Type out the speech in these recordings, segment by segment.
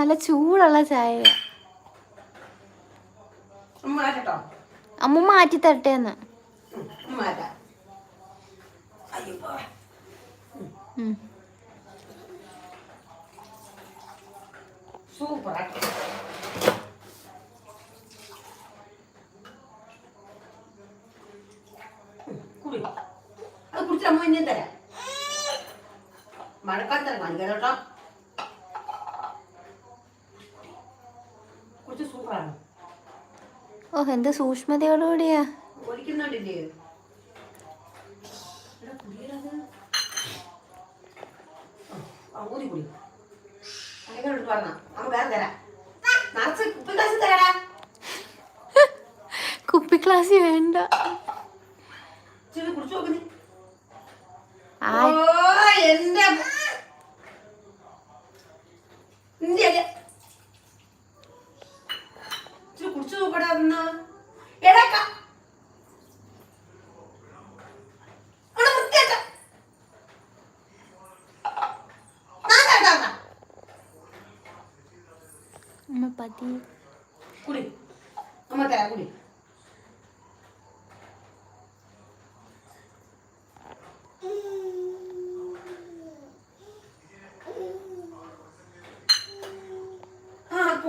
നല്ല ചൂടുള്ള ചായ അമ്മ മാറ്റി തരട്ടെ എന്ന്. സൂപ്പർ. അത് കുടിച്ച അമ്മ തരാം. മഴക്കാലത്ത് തരാം. കേട്ടോ സൂപ്പറാണ്. ഓ എന്ത് സൂക്ഷ്മതയോടുകൂടിയാ ഒലിക്കുന്നുണ്ടില്ലേ? ഊതി കുടി. എടുത്ത് പറഞ്ഞ. അമ്മ വേറെ തരാം. നിറച്ച് കുപ്പി കാശ് തരാടാ. കുപ്പി ക്ലാസ് വേണ്ട. കുടിച്ചു നോക്ക് നീ. ആ ഓ എന്റെ നിന്റെ അല്ലേ ഇച്ചിരി കുടിച്ചു നോക്കടാ ഒന്ന് എടാക്ക അവിടെ വൃത്തിയാക്ക. നാ, നാ,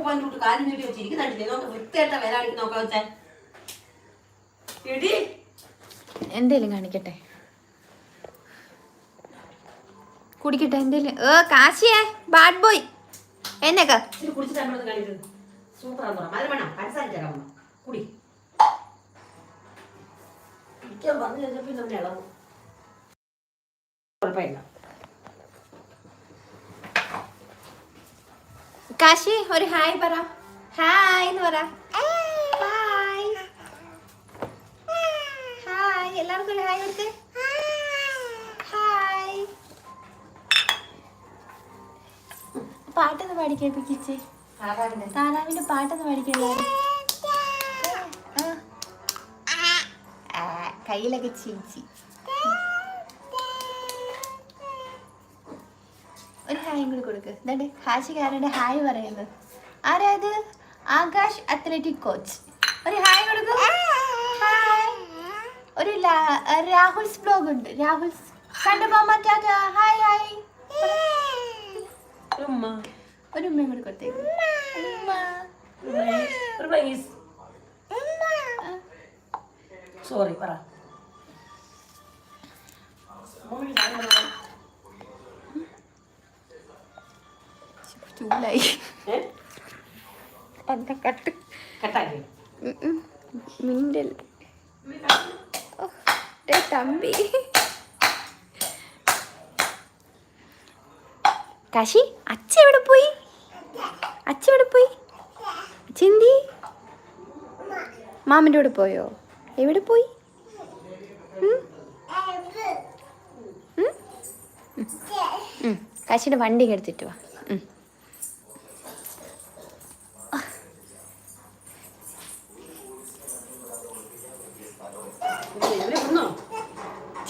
നാ, നാ. കാലം നീട്ടി പൂവാന്റെ കാര്യം നോക്ക് വൃത്തിയായിട്ട വരാടി നോക്കാൻ വെച്ചാൽ എടി. എന്തേലും കാണിക്കട്ടെ? കുടിക്കട്ടെ എന്തേലും? ഏ കാശിയേ ബാഡ് ബോയ് എന്നൊക്കെ? കുടിച്ചിട്ട് നമ്മളത് കാണിക്കുന്നത് സൂപ്പറാന്ന് പറയാം അത് വേണം പഞ്ചസാര തരാം കുടി. കുടിക്കാൻ പറഞ്ഞു കഴിഞ്ഞാൽ പിന്നെ ഇളകും ഇളവും. കുഴപ്പമില്ല. കാശി ഒരു ഹായ് പറ. ഹായ് എന്ന് പറ. ഹായ്. ഹായ്. എല്ലാവർക്കും ഒരു ഹായ് കൊടുത്ത് ഹായ്. പാട്ടൊന്ന് പാടിക്കേൽപ്പിക്കേ താറാവിന്റെ. പാട്ടൊന്ന് പാടിക്കല്ലോ കയ്യിലൊക്കെ ചിരിച്ചി ഹായും കൂടി കൊടുക്ക്. എന്നിട്ട് ഹാഷിക്കാരുടെ ഹായ് പറയുന്നത് ആരായത് ആകാശ് അത്ലറ്റിക് കോച്ച് ഒരു ഹായ് കൊടുക്കൂ. ഒരു രാഹുൽസ് ബ്ലോഗ് ഉണ്ട്. രാഹുൽസ്. കണ്ടു മാമ ടാറ്റാ? Hi hi. ഉമ്മ. ഒരു ഉമ്മയും കൂടി കൊടുത്തേക്ക്. സോറി പറ. എന്താ കട്ട്. മിണ്ടൽ. തമ്പി. കാശി അച്ഛ എവിടെ പോയി? അച്ഛ എവിടെ പോയി? ചിന്തി മാമന്റെ കൂടെ പോയോ? എവിടെ പോയി. കാശിയുടെ വണ്ടി കെടുത്തിട്ട് എടുത്തിട്ട് വാ.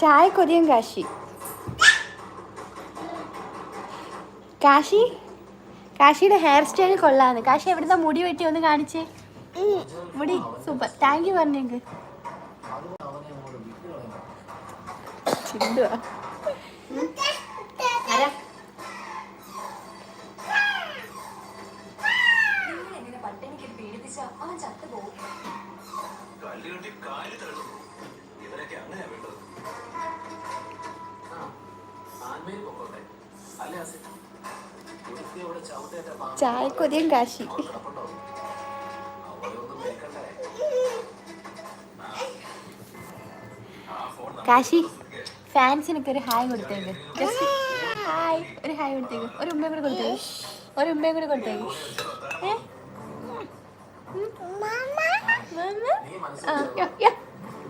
ചായ കൊതിയും കാശി. കാശി? കാശിയുടെ ഹെയർ സ്റ്റൈൽ കൊള്ളാന്ന്. കാശി എവിടുന്ന മുടി വെട്ടി ഒന്ന് കാണിച്ചേ? മുടി സൂപ്പർ താങ്ക് യു പറഞ്ഞെങ്കിൽ ചിന്തുവാ. കൊതിയും കാശി. കാശി ഫാൻസിനൊക്കെ ഒരു ഹായ് കൊടുത്തേക്ക്. Just hi. ഒരു ഹായ് കൊടുത്തേക്ക്. ഒരു ഉമ്മയും കൂടെ കൊടുത്തേക്ക്. ഒരു ഉമ്മയും കൂടെ കൊടുത്തേക്ക്.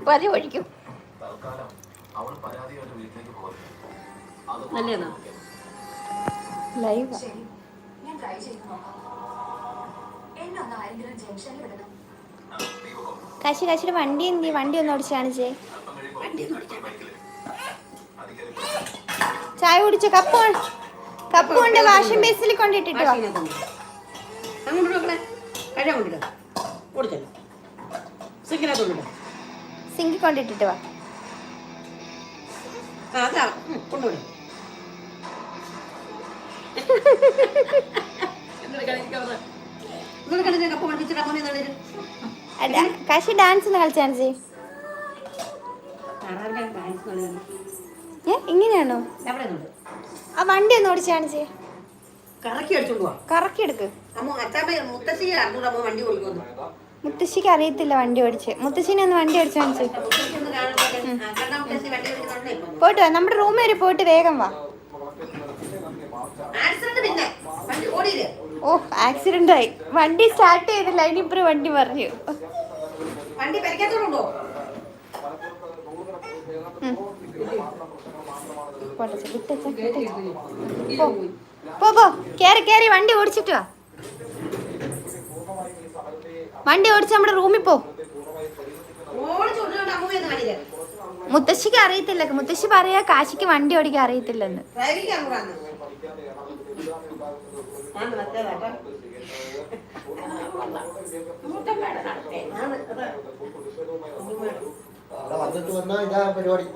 പതി ഒഴിക്കും. അത് ലൈവ് കാശി കാശിയുടെ വണ്ടി എന്തി വണ്ടി ഒന്ന് ഓടിച്ചാണ് കാണിച്ചേ. ചായ കുടിച്ച? കപ്പ് കൊണ്ട്- കപ്പ് കൊണ്ട് വാഷിംഗ് ബേസിൽ കൊണ്ടിട്ടിട്ട് സിങ്കി കൊണ്ടിട്ടിട്ട് വാ. ആ കാശി ഡാൻസ് ഏ ഇങ്ങനെയാണോ? ആ വണ്ടി ഒന്ന് ഓടിച്ചാണ് ചേ കറക്കി എടുക്ക്. മുത്തശ്ശിക്ക് അറിയത്തില്ല വണ്ടി ഓടിച്ച്. മുത്തശ്ശിനെ ഒന്ന് വണ്ടി ഓടിച്ചു കാണിച്ചേ പോയിട്ട് വാ നമ്മുടെ റൂമിൽ വരെ പോയിട്ട് വേഗം വാ. പിന്നെ. ഓ ആക്സിഡന്റ് ആയി. വണ്ടി സ്റ്റാർട്ട് ചെയ്തില്ല. അതിനിപ്പുറം വണ്ടി പറഞ്ഞു വണ്ടി പരിക്കാത്തോണ്ടോ കേറി കേറി. വണ്ടി ഓടിച്ചിട്ട് വാ. വണ്ടി ഓടിച്ച് നമ്മുടെ റൂമിൽ പോ. മുത്തശ്ശിക്ക് അറിയത്തില്ല. മുത്തശ്ശി പറയാ കാശിക്ക് വണ്ടി ഓടിക്കാൻ അറിയത്തില്ലെന്ന്. ഞാൻ മറ്റേതാട്ടോ അവിടെ വന്നിട്ട് വന്നാ ഇതാ പരിപാടി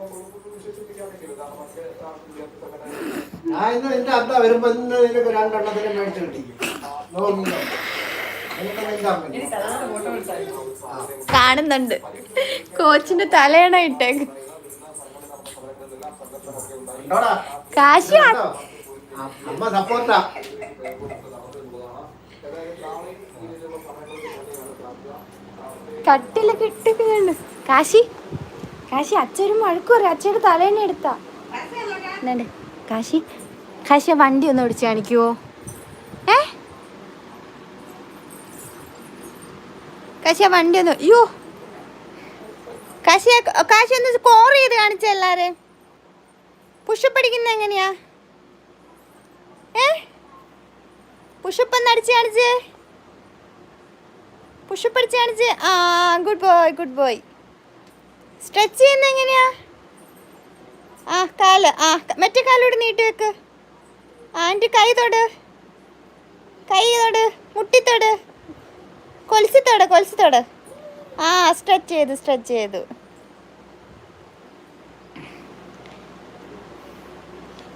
ഞാൻ ഇന്ന് എന്റെ അത്ത വരുമ്പോ ഇന്ന് നിനക്ക് രണ്ടെണ്ണത്തിന് മേടിച്ചു കിട്ടി കാണുന്നുണ്ട്. കോച്ചിന്റെ തലയണ ഇട്ടേക്ക് കാശിയാണോ അമ്മ സപ്പോർട്ടാ. കട്ടിലൊക്കെ ഇട്ടിട്ടുണ്ട് കാശി കാശി അച്ഛനും മഴക്കു പറയും അച്ഛയുടെ തലേനെ എടുത്താ. എന്നാണ്ട് കാശി കാശി വണ്ടി ഒന്ന് ഓടിച്ച് കാണിക്കുവോ? ഏ? കാശി വണ്ടി ഒന്ന് അയ്യോ. കാശി കാശി ഒന്ന് സ്കോർ ചെയ്ത് കാണിച്ച എല്ലാരെ. പുഷപ്പ് എങ്ങനെയാ? ഏ? പുഷപ്പ് ഒന്ന് അടിച്ച് കാണിച്ചേ പുഷപ്പ് അടിച്ച് ആ good boy good boy stretch ചെയ്യുന്ന എങ്ങനെയാ? ആ കാൽ ആ മറ്റേ കാലോട് നീട്ടി വെക്ക്. ആ എന്റെ കൈ തൊട്. കൈ തൊട്. മുട്ടി തൊട്. കൊലസിത്തോട് തൊട് കൊലുസി തൊട്. ആ സ്ട്രെച്ച് ചെയ്തു സ്ട്രെച്ച് ചെയ്തു.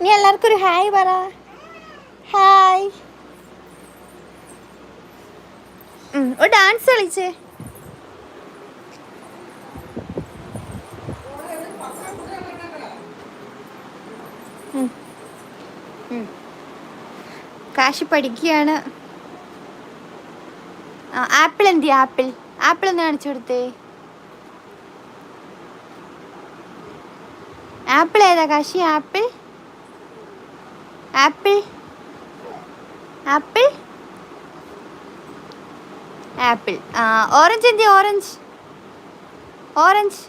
ഇനി എല്ലാവർക്കും ഒരു ഹായ് പറ. ഹായ്. ഒരു ഡാൻസ് കളിച്ചേ. കാശി പഠിക്കുകയാണ്. ആപ്പിൾ എന്തി ആപ്പിൾ. ആപ്പിൾ ഒന്ന് കാണിച്ചു കൊടുത്തേ. ആപ്പിൾ ഏതാ Kashi? Apple? Apple? Apple? Apple. Orange എന്തി ഓറഞ്ച്. ഓറഞ്ച്.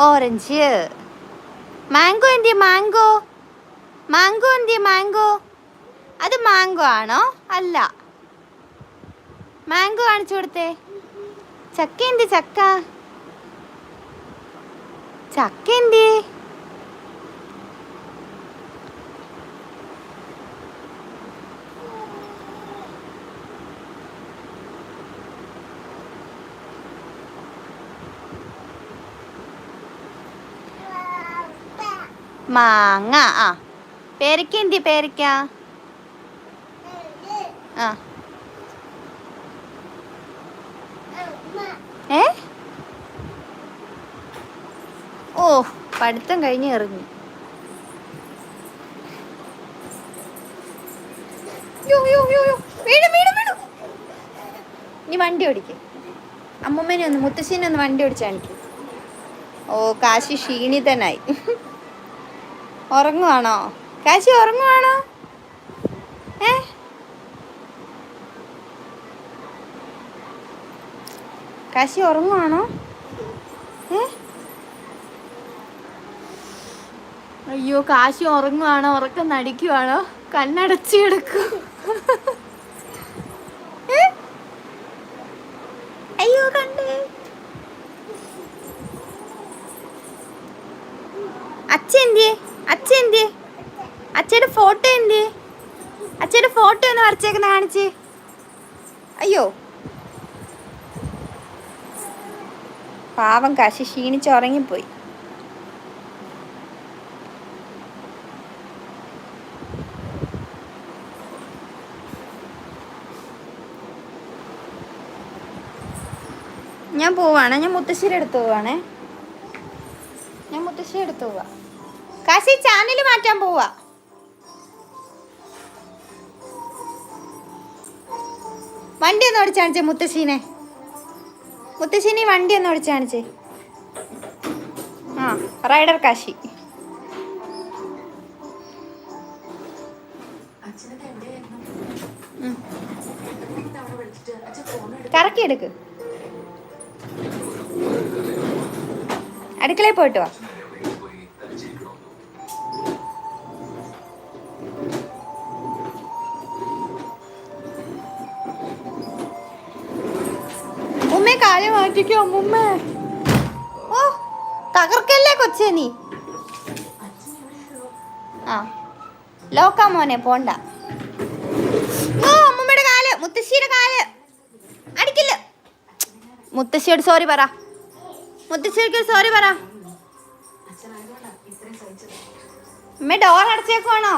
ഓറഞ്ച്. മാംഗോ എന്തി മാംഗോ. മാംഗോ എന്തി മാംഗോ. അത് മാംഗോ ആണോ? അല്ല. മാംഗോ കാണിച്ചു കൊടുത്തേ. ചക്ക എന്തി ചക്ക. ചക്ക എന്തി മാങ്ങ. ആ. പേരയ്ക്ക എന്തി പേരയ്ക്ക? ആ. ഏ? ഓ പഠിത്തം കഴിഞ്ഞ് എറിഞ്ഞു. നീ വണ്ടി ഓടിക്ക്. അമ്മമ്മേനെ ഒന്ന് മുത്തശ്ശീനെ ഒന്ന് വണ്ടി ഓടിച്ചാണിക്കും ഓ കാശി ക്ഷീണിതനായി. ഉറങ്ങുവാണോ? കാശി ഉറങ്ങുവാണോ? ഏ? കാശി ഉറങ്ങുവാണോ? ഏ? അയ്യോ കാശി ഉറങ്ങുവാണോ? ഉറക്കം നടിക്കുവാണോ? കണ്ണടച്ചു കിടക്കും ഏ? അയ്യോ കണ്ടേ അച്ഛ എന്തിയെ അച്ഛ എന്തിയെ അച്ഛയുടെ ഫോട്ടോ എന്തിയെ അച്ഛയുടെ ഫോട്ടോ ഒന്ന് വരച്ചേക്കുന്ന കാണിച്ച്. അയ്യോ. പാവം കാശി ക്ഷീണിച്ച് ഉറങ്ങിപ്പോയി ഞാൻ പോവാണ്. ഞാൻ മുത്തശ്ശേരി എടുത്തു പോവാണേ. ഞാൻ മുത്തശ്ശേരി എടുത്തു പോവാ. കാശി ചാനൽ മാറ്റാൻ പോവാ. വണ്ടി ഒന്ന് ഓടിച്ച് കാണിച്ചേ മുത്തശ്ശീനെ. മുത്തശ്ശീനെ വണ്ടി ഒന്ന് ഓടിച്ച് കാണിച്ചേ. ആ റൈഡർ കാശി. കറക്കി എടുക്ക്. അടുക്കളയിൽ പോയിട്ട് വാ. കാൽ മാറ്റിക്കോ ഉമ്മ ഓ തകർക്കല്ലേ കൊച്ചേ നീ? ആ ലോക്കാ മോനെ പോണ്ട. ഓ അമ്മമ്മയുടെ കാൽ മുത്തശ്ശിയുടെ കാൽ. അടിക്കില്ല. മുത്തശ്ശിയോട് സോറി പറ. മുത്തശ്ശിക്ക് സോറി പറ. അമ്മ ഡോർ അടച്ചേക്കുവാണോ?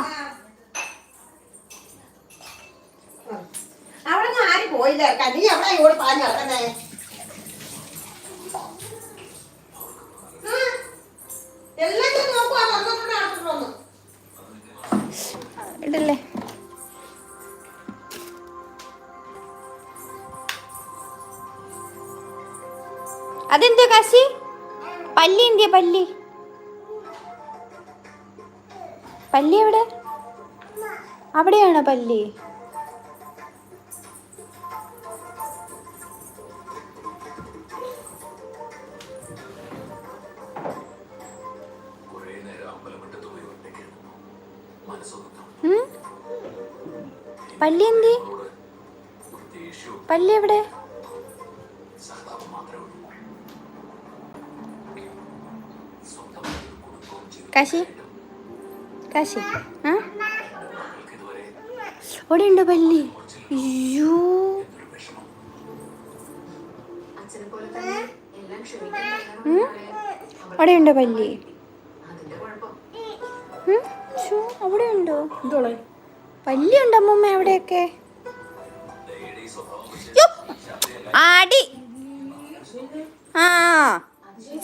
അവിടെ നിന്ന് ആരും പോയില്ല. ഇറക്കാൻ. നീ ഇവിടെ പാഞ്ഞു നടക്കുന്നേ. എല്ലാത്തിനും ഇടല്ലേ? അതെന്താ കാശി? പല്ലി എന്തിയ പല്ലി? പല്ലി എവിടെ? അവിടെയാണോ പല്ലി? അവിടെ ഉണ്ടോ പല്ലി അവിടെ ഉണ്ടോ പല്ലി ഉണ്ടോ അമ്മൂമ്മ അവിടെയൊക്കെ. ആടി. ആ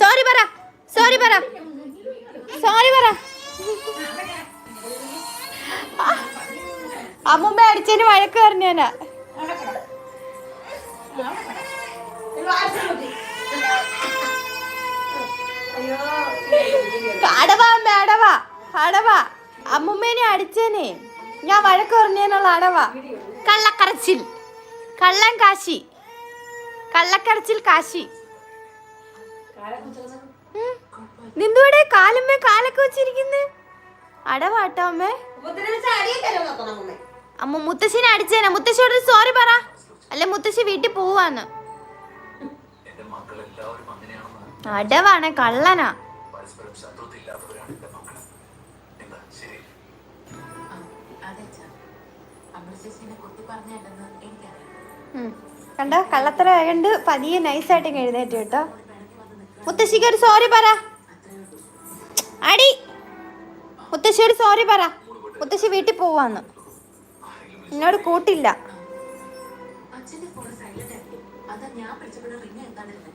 സോറി പറ സോറി പറ. സോറി പറ. ആ, അടിച്ചതിന് വഴക്ക് പറഞ്ഞാ അടവാ അമ്മ അടവാ. അടവാ. അമ്മുമ്മേനെ അടിച്ചേനെ. ഞാൻ വഴക്ക് പറഞ്ഞതിനുള്ള അടവാ. കള്ളക്കരച്ചിൽ. കള്ളൻ കാശി. കള്ളക്കരച്ചിൽ കാശി. ഉം. കാലമ്മേ കാലൊക്കെ വെച്ചിരിക്കുന്നു? അടവാട്ടോ അമ്മേ. അമ്മ മുത്തശ്ശിനെ അടിച്ചേനെ. മുത്തശ്ശിയോട് സോറി പറ. അല്ലെ മുത്തശ്ശി വീട്ടിൽ പോവാന്ന്. എനിക്കറിയാം. കള്ളനാ കണ്ടോ കള്ളത്തര കണ്ട് പതിയെ നൈസായിട്ട് എഴുന്നേറ്റ് കേട്ടോ. മുത്തശ്ശിക്ക് ഒരു സോറി പറ. അടി. മുത്തശ്ശി ഒരു സോറി പറ. മുത്തശ്ശി വീട്ടിൽ പോവാന്ന്. എന്നോട് കൂട്ടില്ല. അച്ഛന്റെ ഫോൺ സൈലന്റ് ആക്കി അതാ ഞാൻ പിടിച്ചപ്പോഴും റിങ് എന്താണ്ടിരുന്നത്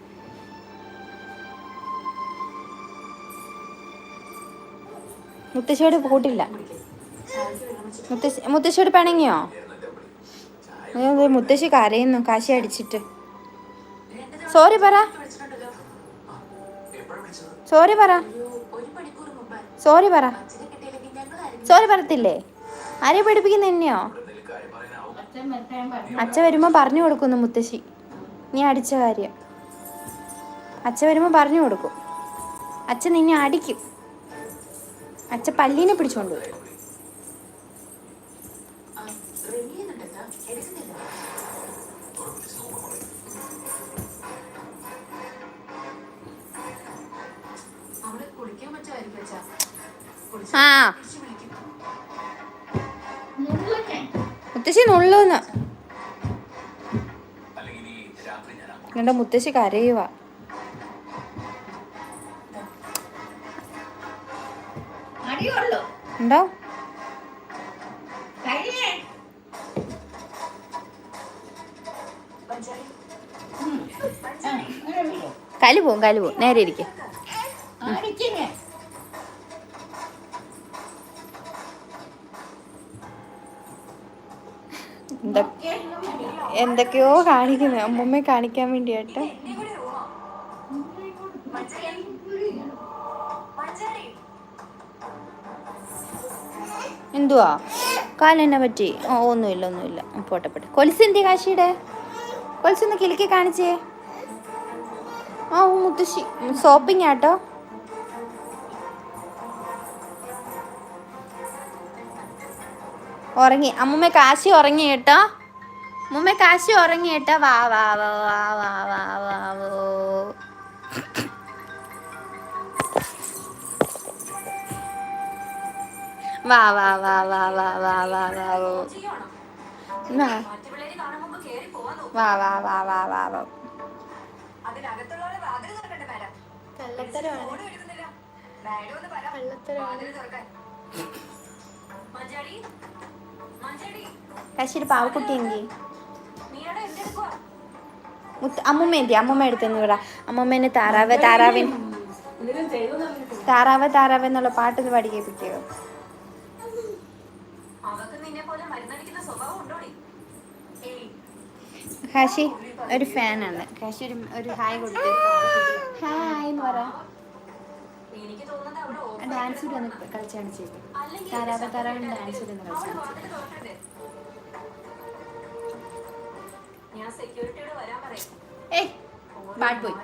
മുത്തശ്ശിയോട് കൂട്ടില്ല. മുത്തശ്ശി മുത്തശ്ശിയോട് പിണങ്ങിയോ? മുത്തശ്ശി കരയുന്നു കാശി അടിച്ചിട്ട്. സോറി പറ. സോറി പറ. സോറി പറ. സോറി പറത്തില്ലേ? ആരെ പഠിപ്പിക്കുന്ന എന്നെയോ? അച്ഛ വരുമ്പോൾ പറഞ്ഞു കൊടുക്കുന്നു മുത്തശ്ശി. നീ അടിച്ച കാര്യം. അച്ഛ വരുമ്പോൾ പറഞ്ഞു കൊടുക്കും. അച്ഛൻ നിന്നെ അടിക്കും. അച്ഛ പല്ലീനെ പിടിച്ചോണ്ട് ആ. മുത്തശ്ശി നുള്ളൂന്ന്. എന്റെ മുത്തശ്ശി കരയുവാ. കണ്ടോ? കലു പോവും കലു പോവും നേരെ ഇരിക്കും. എന്തൊക്കെയോ കാണിക്കുന്നത് അമ്മമ്മയെ കാണിക്കാൻ വേണ്ടിയായിട്ട് എന്തുവാ? കാലെന്നെ പറ്റി. ഓ ഒന്നുമില്ല ഒന്നുമില്ല. പോട്ടെ പോട്ടെ. കൊലുസ് എന്തി കാശിയുടെ? കൊലുസൊന്ന് കിലുക്കി കാണിച്ചേ. ആ മുത്തശ്ശി. സോപ്പിങ് ആട്ടോ. ഉറങ്ങി. അമ്മൂമ്മ കാശി ഉറങ്ങി കേട്ടോ. അമ്മൂമ്മ കാശി ഉറങ്ങി കേട്ടോ. വാ വാ വാ വാ വാ വാ വാ. വോ വാ വാ വാ വാ വാ വാ വാ വാ വോ വാ വാ വാ വാ വാ കാശിയുടെ പാവക്കുട്ടി എന്തെടുക്കുവാ മുത്ത് അമ്മൂമ്മ എന്തി അമ്മൂമ്മ എടുത്തെന്ന് പറ അമ്മൂമ്മേനെ താറാവ് താറാവിൻ താറാവ് താറാവ് എന്നുള്ള പാട്ടൊന്ന് പാടി കേൾപ്പിക്കുക ഹാഷി ഒരു ഫാനാണ്. ഹാഷി ഒരു ഒരു ഹായ് കൊടുത്തു. ഹായ് ഡാൻസ് കൂടി ഒന്ന് കളിച്ച് കാണിച്ചേക്കും ഡാൻസ് കൂടി ഒന്ന് കളിച്ച് കാണിച്ചേക്കും ഏയ് ബാഡ് ബോയ്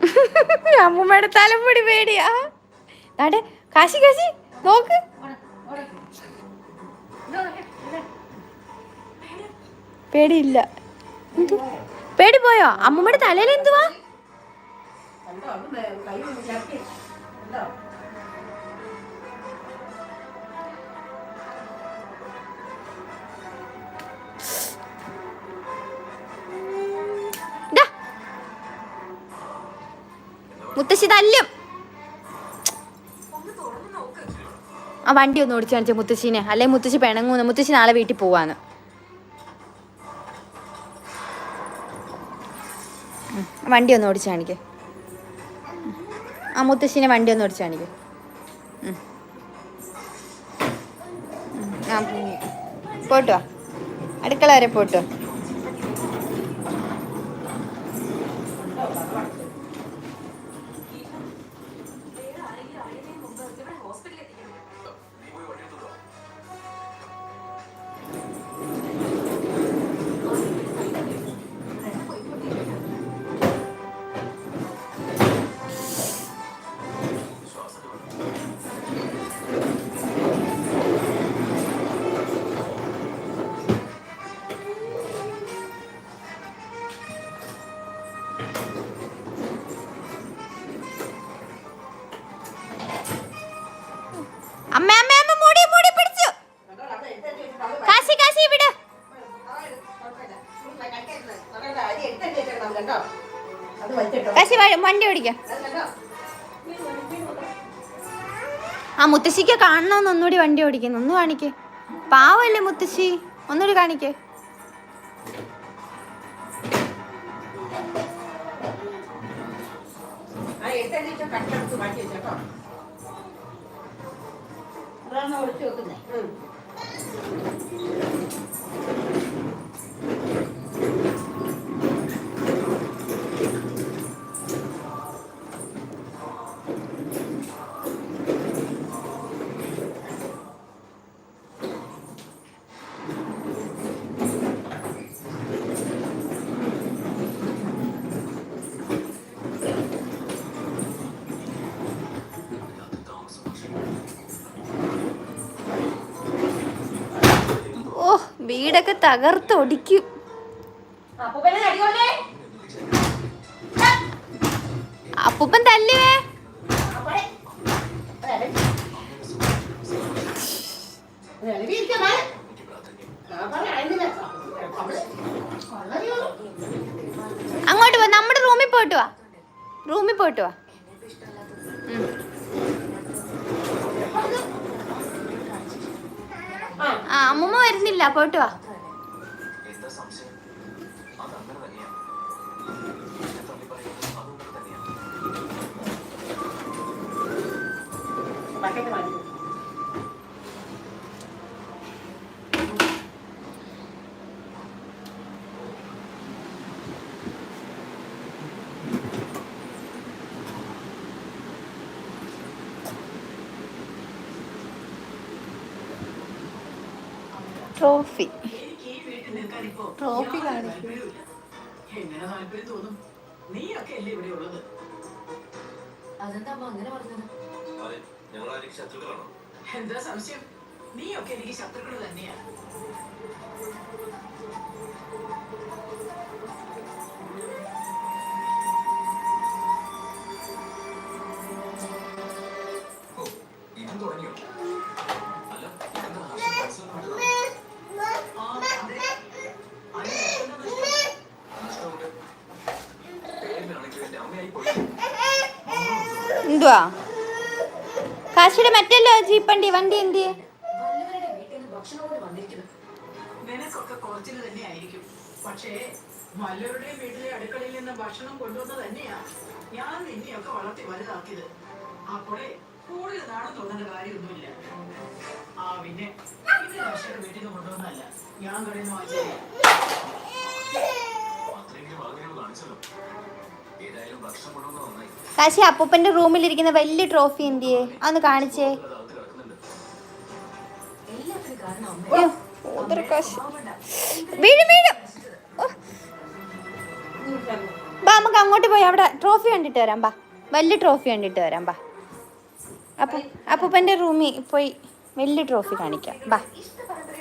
അമ്മൂമ്മയുടെ തലമുടി പേടിയാ. നാട്ടെ കാശി കാശി നോക്ക്. പേടിയില്ല? പേടി പോയോ? അമ്മൂമ്മയുടെ തലയിൽ എന്തുവാ? കണ്ടോ? മുത്തശ്ശി തല്ലും. ആ വണ്ടി ഒന്ന് ഓടിച്ചു കാണിച്ച മുത്തശ്ശീനെ. അല്ലെ മുത്തശ്ശി പിണങ്ങൂന്ന്. മുത്തശ്ശി നാളെ വീട്ടിൽ പോവാന്ന്. വണ്ടി ഒന്ന് ഓടിച്ചു കാണിക്കേ. ആ മുത്തശ്ശീനെ വണ്ടി ഒന്ന് ഓടിച്ചു കാണിക്കേ. ആ പോട്ടോ അടുക്കള വരെ പോട്ടോ കണ്ടോ ആ മുത്തശ്ശിക്ക് കാണണമെന്ന് ഒന്നുകൂടി വണ്ടി ഓടിക്കുന്നു ഒന്ന് കാണിക്കേ. പാവല്ലേ മുത്തശ്ശി? ഒന്നുകൂടി കാണിക്കേ. വെച്ച കട്ടെടുത്ത് മാറ്റി വെച്ചേട്ടോ. വീടൊക്കെ തകർത്തൊടിക്കും അപ്പൂപ്പൻ തല്ലേ. അങ്ങോട്ട് പോ നമ്മുടെ റൂമിൽ പോയിട്ട് വാ. റൂമിൽ പോയിട്ട് വാ. ആ, അമ്മൂമ്മ വരുന്നില്ല. പോയിട്ട് വാ. Thank സംശയം അത് അങ്ങനെ തന്നെയാ എന്നെ തള്ളി പറയുന്നത് അതുകൊണ്ട് തന്നെയാ ബക്കറ്റ് വാങ്ങിച്ചു. ട്രോഫി എനിക്ക് ഈ വീട്ടിൽ നിൽക്കാൻ ഇപ്പോ ട്രോഫി യാതൊരു കാണിക്കൂ. താല്പര്യവുമില്ല. എങ്ങനെ താല്പര്യം തോന്നും നീയൊക്കെ അല്ലേ ഇവിടെ ഉള്ളത് അതെന്താ അമ്മ അങ്ങനെ പറഞ്ഞത് അതെ ട്രോഫി കാണിക്കും എന്താ സംശയം? നീയൊക്കെ എനിക്ക് ശത്രുക്കൾ തന്നെയാ. എന്തുവാ കാശിയുടെ മറ്റല്ലോ ജീപ്പണ്ടി? വണ്ടി എന്ത്? പക്ഷേ വല്ലവരുടെയും വീട്ടിലെ അടുക്കളയിൽ നിന്ന് ഭക്ഷണം കൊണ്ടുവന്ന തന്നെയാ. ഞാൻ നിന്നെയൊക്കെ വളർത്തി വലുതാക്കിയത്. അപ്പോഴേ കൂടുതൽ നാണം തോന്നേണ്ട കാര്യമൊന്നുമില്ല. ആ പിന്നെ ഇത് വീട്ടിൽ നിന്ന് കൊണ്ടുവന്നല്ല ഞാൻ പറയുന്ന നിന്ന് കാശി അപ്പൂപ്പന്റെ റൂമിലിരിക്കുന്ന വലിയ ട്രോഫി എന്തിയെ? അതൊന്ന് കാണിച്ചേ. നമുക്ക് അങ്ങോട്ട് പോയി. അവിടെ ട്രോഫി കണ്ടിട്ട് വരാം ബാ. വലിയ ട്രോഫി കണ്ടിട്ട് വരാം ബാ. അപ്പൂപ്പന്റെ റൂമിൽ പോയി വലിയ ട്രോഫി കാണിക്കാം ബാ.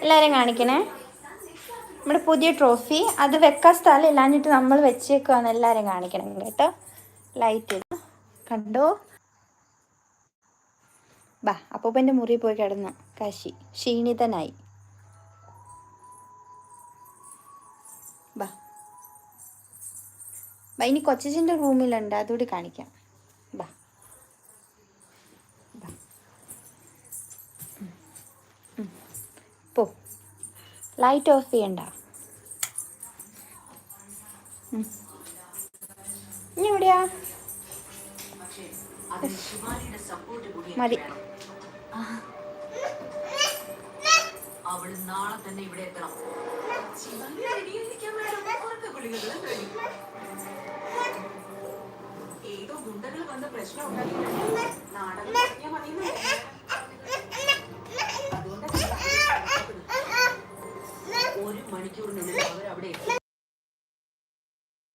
എല്ലാരും കാണിക്കണേ. നമ്മുടെ പുതിയ ട്രോഫി. അത് വെക്കാൻ സ്ഥലം ഇല്ലാഞ്ഞിട്ട് നമ്മൾ വെച്ചേക്കുവാന്ന് എല്ലാവരും കാണിക്കണം കേട്ടോ. ലൈറ്റ് കണ്ടോ? ബാ അപ്പൂപ്പന്റെ മുറി പോയി കിടന്നു കാശി. ക്ഷീണിതനായി. ബാ. ബാ ഇനി കൊച്ചിന്റെ റൂമിലുണ്ട്. അതുകൂടി കാണിക്കാം ബാ ബാ ഉം. ഉം. പോ ലൈറ്റ് ഓഫ് ചെയ്യണ്ട. ഇനി എവിടെയാ? മതി. അവൾ നാളെ തന്നെ ഇവിടെ എത്തണം ഏതോ ഗുണ്ടകൾ വന്ന പ്രശ്നം ഉണ്ടാക്കി നാടകം ഒരു മണിക്കൂറിനുള്ളിൽ അവർ അവിടെ